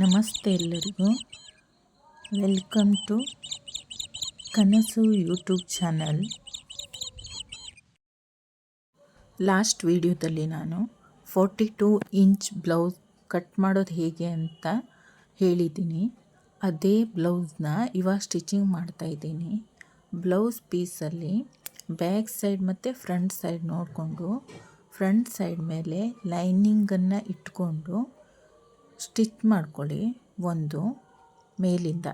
ನಮಸ್ತೆ ಎಲ್ಲರಿಗೂ. Welcome to Kanasu YouTube channel last ವಿಡಿಯೋದಲ್ಲಿ ನಾನು forty two inch blouse cut ಮಾಡೋದು ಹೇಗೆ ಅಂತ ಹೇಳಿದ್ದೀನಿ. ಅದೇ ಬ್ಲೌಸ್ನ ಇವಾಗ ಸ್ಟಿಚಿಂಗ್ ಮಾಡ್ತಾಯಿದ್ದೀನಿ ಬ್ಲೌಸ್ ಪೀಸಲ್ಲಿ ಬ್ಯಾಕ್ ಸೈಡ್ ಮತ್ತು ಫ್ರಂಟ್ ಸೈಡ್ ನೋಡಿಕೊಂಡು ಫ್ರಂಟ್ ಸೈಡ್ ಮೇಲೆ ಲೈನಿಂಗನ್ನು ಇಟ್ಕೊಂಡು ಸ್ಟಿಚ್ ಮಾಡ್ಕೊಳ್ಳಿ. ಒಂದು, ಮೇಲಿಂದ.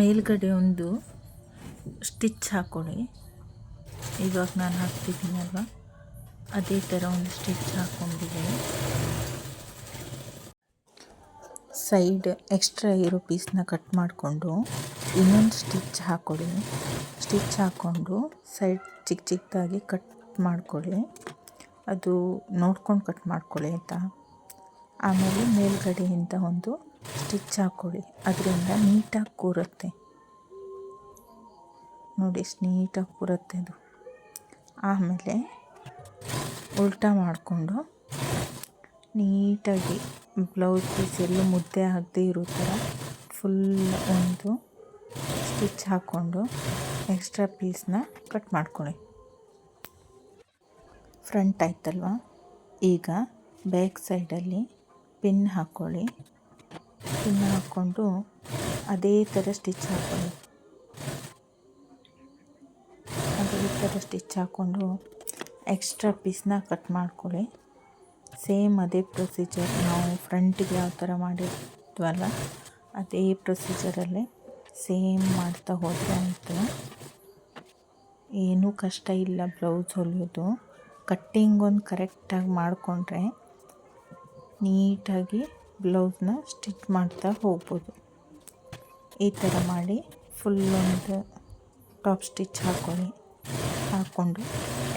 ಮೇಲ್ಗಡೆ ಒಂದು ಸ್ಟಿಚ್ ಹಾಕ್ಕೊಳ್ಳಿ ಇವಾಗ ನಾನು ಹಾಕ್ತಿದ್ದೀನಲ್ವ ಅದೇ ಥರ ಒಂದು ಸ್ಟಿಚ್ ಹಾಕ್ಕೊಂಡಿದ್ದೀನಿ. ಸೈಡ್ ಎಕ್ಸ್ಟ್ರಾ ಇರೋ ಪೀಸ್ನ ಕಟ್ ಮಾಡಿಕೊಂಡು ಇನ್ನೊಂದು ಸ್ಟಿಚ್ ಹಾಕ್ಕೊಳ್ಳಿ ಸ್ಟಿಚ್ ಹಾಕ್ಕೊಂಡು ಸೈಡ್ ಚಿಕ್ಕ ಚಿಕ್ಕದಾಗಿ ಕಟ್ ಮಾಡ್ಕೊಳ್ಳಿ. ಅದು ನೋಡ್ಕೊಂಡು ಕಟ್ ಮಾಡ್ಕೊಳ್ಳಿ ಆಯಿತಾ? ಆಮೇಲೆ ಮೇಲ್ಗಡೆಯಿಂದ ಒಂದು ಸ್ಟಿಚ್ ಹಾಕ್ಕೊಳ್ಳಿ. ಅದರಿಂದ ನೀಟಾಗಿ ಕೂರುತ್ತೆ. ನೋಡಿ ಎಷ್ಟು ನೀಟಾಗಿ ಕೂರುತ್ತೆ ಅದು. ಆಮೇಲೆ ಉಲ್ಟಾ ಮಾಡಿಕೊಂಡು ನೀಟಾಗಿ ಬ್ಲೌಸ್ ಪೀಸ್ ಎಲ್ಲೂ ಮುದ್ದೆ ಆಗದೆ ಇರೋ ಥರ ಫುಲ್ ಒಂದು ಸ್ಟಿಚ್ ಹಾಕ್ಕೊಂಡು ಎಕ್ಸ್ಟ್ರಾ ಪೀಸ್ನ ಕಟ್ ಮಾಡ್ಕೊಳ್ಳಿ. ಫ್ರಂಟ್ ಆಯ್ತಲ್ವ? ಈಗ ಬ್ಯಾಕ್ ಸೈಡಲ್ಲಿ ಪಿನ್ ಹಾಕ್ಕೊಳ್ಳಿ ಪಿನ್ ಹಾಕ್ಕೊಂಡು ಅದೇ ಥರ ಸ್ಟಿಚ್ ಹಾಕ್ಕೊಳ್ಳಿ ಅದೇ ಥರ ಸ್ಟಿಚ್ ಹಾಕ್ಕೊಂಡು ಎಕ್ಸ್ಟ್ರಾ ಪೀಸ್ನ ಕಟ್ ಮಾಡ್ಕೊಳ್ಳಿ. ಸೇಮ್ ಅದೇ ಪ್ರೊಸೀಜರ್ ನಾವು ಫ್ರಂಟಿಗೆ ಯಾವ ಥರ ಮಾಡಿದ್ವಲ್ಲ, ಅದೇ ಪ್ರೊಸೀಜರಲ್ಲೇ ಸೇಮ್ ಮಾಡ್ತಾ ಹೋದರೆ ಆಯಿತು. ಏನೂ ಕಷ್ಟ ಇಲ್ಲ ಬ್ಲೌಸ್ ಹೊಲಿಯೋದು. ಕಟ್ಟಿಂಗ್ ಒಂದು ಕರೆಕ್ಟಾಗಿ ಮಾಡಿಕೊಂಡ್ರೆ ನೀಟಾಗಿ ಬ್ಲೌಸ್ನ ಸ್ಟಿಚ್ ಮಾಡ್ತಾ ಹೋಗ್ಬೋದು. ಈ ಥರ ಮಾಡಿ ಫುಲ್ ಒಂದು ಟಾಪ್ ಸ್ಟಿಚ್ ಹಾಕ್ಕೊಳ್ಳಿ ಹಾಕ್ಕೊಂಡು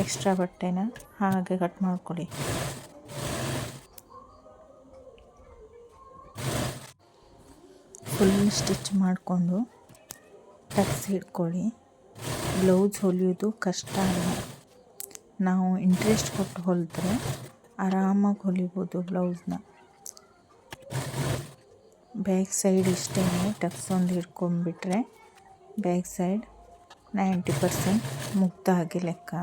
ಎಕ್ಸ್ಟ್ರಾ ಬಟ್ಟೆನ ಹಾಗೆ ಕಟ್ ಮಾಡ್ಕೊಳ್ಳಿ. ಫುಲ್ ಸ್ಟಿಚ್ ಮಾಡಿಕೊಂಡು ಟಕ್ಸ್ ಹಿಡ್ಕೊಳ್ಳಿ ಬ್ಲೌಸ್ ಹೊಲಿಯೋದು ಕಷ್ಟ ಅಲ್ಲ. ನಾವು ಇಂಟ್ರೆಸ್ಟ್ ಕೊಟ್ಟು ಹೊಲಿದ್ರೆ ಆರಾಮಾಗಿ ಹೊಲಿಬೋದು ಬ್ಲೌಸ್ನ ಬ್ಯಾಕ್ ಸೈಡ್ ಇಷ್ಟೇ ಟಕ್ಸ್ ಒಂದು ಹಿಡ್ಕೊಂಡ್ಬಿಟ್ರೆ ಬ್ಯಾಕ್ ಸೈಡ್ ನೈಂಟಿ ಪರ್ಸೆಂಟ್ ಮುಗ್ದ ಆಗಿ ಲೆಕ್ಕ.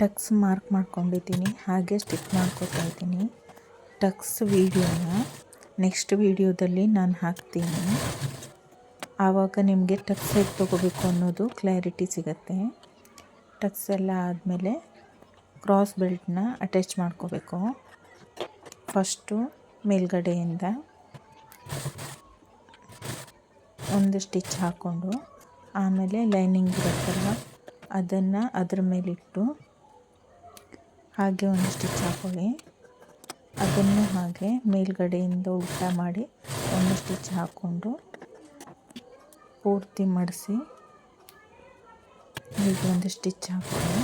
ಟಕ್ಸ್ ಮಾರ್ಕ್ ಮಾಡ್ಕೊಂಡಿದ್ದೀನಿ ಹಾಗೆ ಸ್ಟಿಚ್ ಮಾಡ್ಕೊತಾ ಇದ್ದೀನಿ. ಟಕ್ಸ್ ವೀಡಿಯೋನ ನೆಕ್ಸ್ಟ್ ವೀಡಿಯೋದಲ್ಲಿ ನಾನು ಹಾಕ್ತೀನಿ. ಆವಾಗ ನಿಮಗೆ ಟಕ್ಸ್ ಹೇಗೆ ತೊಗೋಬೇಕು ಅನ್ನೋದು ಕ್ಲಾರಿಟಿ ಸಿಗುತ್ತೆ. ಟಕ್ಸ್ ಎಲ್ಲ ಆದಮೇಲೆ ಕ್ರಾಸ್ ಬೆಲ್ಟ್ನ ಅಟ್ಯಾಚ್ ಮಾಡ್ಕೋಬೇಕು. ಫಸ್ಟು ಮೇಲ್ಗಡೆಯಿಂದ ಒಂದು ಸ್ಟಿಚ್ ಹಾಕ್ಕೊಂಡು ಆಮೇಲೆ ಲೈನಿಂಗ್ ಇರುತ್ತಲ್ಲ, ಅದನ್ನು ಅದ್ರ ಮೇಲಿಟ್ಟು ಹಾಗೆ ಒಂದು ಸ್ಟಿಚ್ ಹಾಕೊಳ್ಳಿ. ಅದನ್ನು ಹಾಗೆ ಮೇಲ್ಗಡೆಯಿಂದ ಊಟ ಮಾಡಿ ಒಂದು ಸ್ಟಿಚ್ ಹಾಕ್ಕೊಂಡು ಪೂರ್ತಿ ಮಡಿಸಿ ಈಗ ಒಂದು ಸ್ಟಿಚ್ ಹಾಕ್ತೀನಿ.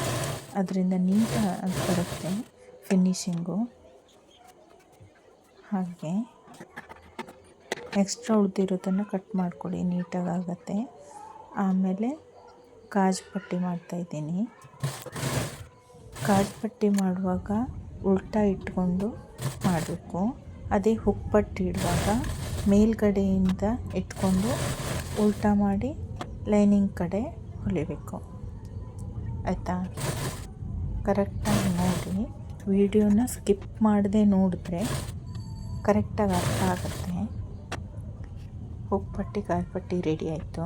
ಅದರಿಂದ ನೀಟಾಗಿ ಬರುತ್ತೆ ಫಿನಿಶಿಂಗು. ಹಾಗೆ ಎಕ್ಸ್ಟ್ರಾ ಉಳಿದಿರೋದನ್ನು ಕಟ್ ಮಾಡ್ಕೊಳ್ಳಿ, ನೀಟಾಗಿ ಆಗುತ್ತೆ. ಆಮೇಲೆ ಕಾಜು ಪಟ್ಟಿ ಮಾಡ್ತಾಯಿದ್ದೀನಿ ಕಾಜು ಪಟ್ಟಿ ಮಾಡುವಾಗ ಉಲ್ಟಾ ಇಟ್ಕೊಂಡು ಮಾಡಬೇಕು. ಅದೇ ಹುಕ್ ಪಟ್ಟಿ ಇಡುವಾಗ ಮೇಲ್ಗಡೆಯಿಂದ ಇಟ್ಕೊಂಡು ಉಲ್ಟಾ ಮಾಡಿ ಲೈನಿಂಗ್ ಕಡೆ ಹೊಲಿಬೇಕು. ಆಯಿತಾ? ಕರೆಕ್ಟಾಗಿ ನೋಡಿ ವಿಡಿಯೋನ ಸ್ಕಿಪ್ ಮಾಡದೆ ನೋಡಿದ್ರೆ ಕರೆಕ್ಟಾಗಿ ಅರ್ಥ ಆಗುತ್ತೆ. ಉಪ್ಪಟ್ಟಿ ಕಾಲ್ಪಟ್ಟಿ ರೆಡಿ ಆಯಿತು.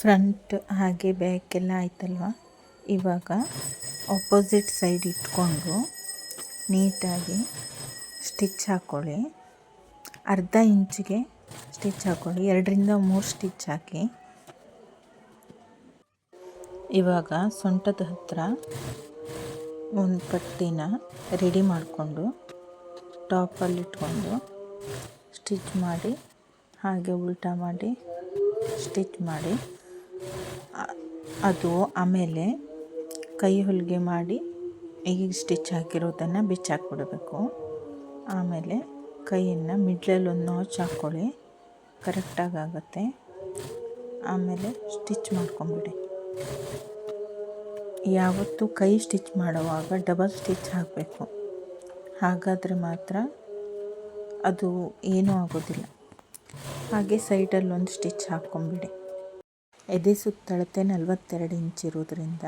ಫ್ರಂಟ್ ಹಾಗೆ ಬ್ಯಾಕ್ ಎಲ್ಲ ಆಯ್ತಲ್ವ? ಇವಾಗ ಆಪೋಸಿಟ್ ಸೈಡ್ ಇಟ್ಕೊಂಡು ನೀಟಾಗಿ ಸ್ಟಿಚ್ ಹಾಕ್ಕೊಳ್ಳಿ ಅರ್ಧ ಇಂಚಿಗೆ ಸ್ಟಿಚ್ ಹಾಕ್ಕೊಳ್ಳಿ ಎರಡರಿಂದ ಮೂರು ಸ್ಟಿಚ್ ಹಾಕಿ. ಇವಾಗ ಸೊಂಟದ ಹತ್ತಿರ ಒಂದು ಪಟ್ಟಿನ ರೆಡಿ ಮಾಡಿಕೊಂಡು ಟಾಪಲ್ಲಿ ಇಟ್ಕೊಂಡು ಸ್ಟಿಚ್ ಮಾಡಿ, ಹಾಗೆ ಉಲ್ಟಾ ಮಾಡಿ, ಸ್ಟಿಚ್ ಮಾಡಿ ಅದು ಆಮೇಲೆ ಕೈ ಹೊಲಿಗೆ ಮಾಡಿ ಈಗ ಸ್ಟಿಚ್ ಹಾಕಿರೋದನ್ನು ಬಿಚ್ಚಾಕ್ಬಿಡಬೇಕು ಆಮೇಲೆ ಕೈಯನ್ನು ಮಿಡ್ಲಲ್ಲಿ ಒಂದು ನಾಚ್ ಹಾಕ್ಕೊಳ್ಳಿ, ಕರೆಕ್ಟಾಗಿ ಆಗುತ್ತೆ. ಆಮೇಲೆ ಸ್ಟಿಚ್ ಮಾಡ್ಕೊಂಬಿಡಿ. ಯಾವತ್ತೂ ಕೈ ಸ್ಟಿಚ್ ಮಾಡುವಾಗ ಡಬಲ್ ಸ್ಟಿಚ್ ಹಾಕಬೇಕು. ಹಾಗಾದರೆ ಮಾತ್ರ ಅದು ಏನೂ ಆಗೋದಿಲ್ಲ. ಹಾಗೆ ಸೈಡಲ್ಲಿ ಒಂದು ಸ್ಟಿಚ್ ಹಾಕ್ಕೊಂಬಿಡಿ. ಎದೆ ಸುತ್ತಳತೆ ನಲವತ್ತೆರಡು ಇಂಚ್ ಇರೋದ್ರಿಂದ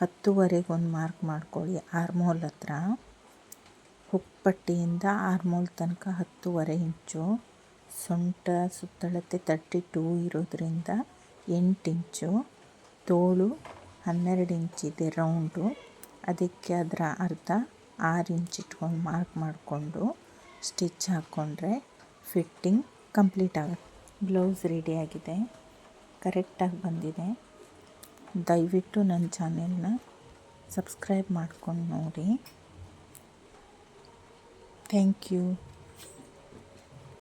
ಹತ್ತುವರೆಗೆ ಒಂದು ಮಾರ್ಕ್ ಮಾಡ್ಕೊಳ್ಳಿ. ಆರ್ಮೋಲ್ ಹತ್ರ. ಹುಕ್ಕುಪಟ್ಟಿಯಿಂದ ಆರ್ಮೋಲ್ ತನಕ ಹತ್ತುವರೆ ಇಂಚು. ಸೊಂಟ ಸುತ್ತಳತೆ ತರ್ಟಿ ಟೂ ಇರೋದ್ರಿಂದ ಎಂಟು ಇಂಚು. ತೋಳು ಹನ್ನೆರಡು ಇಂಚಿದೆ ರೌಂಡು. ಅದಕ್ಕೆ ಅದರ ಅರ್ಧ ಆರು ಇಂಚ್ ಇಟ್ಕೊಂಡು ಮಾರ್ಕ್ ಮಾಡಿಕೊಂಡು ಸ್ಟಿಚ್ ಹಾಕ್ಕೊಂಡ್ರೆ ಫಿಟ್ಟಿಂಗ್ ಕಂಪ್ಲೀಟ್ ಆಗುತ್ತೆ. ಬ್ಲೌಸ್ ರೆಡಿಯಾಗಿದೆ ಕರೆಕ್ಟಾಗಿ ಬಂದಿದೆ. ದಯವಿಟ್ಟು ನನ್ನ ಚಾನೆಲ್ನ ಸಬ್ಸ್ಕ್ರೈಬ್ ಮಾಡ್ಕೊಂಡು ನೋಡಿ. Thank you.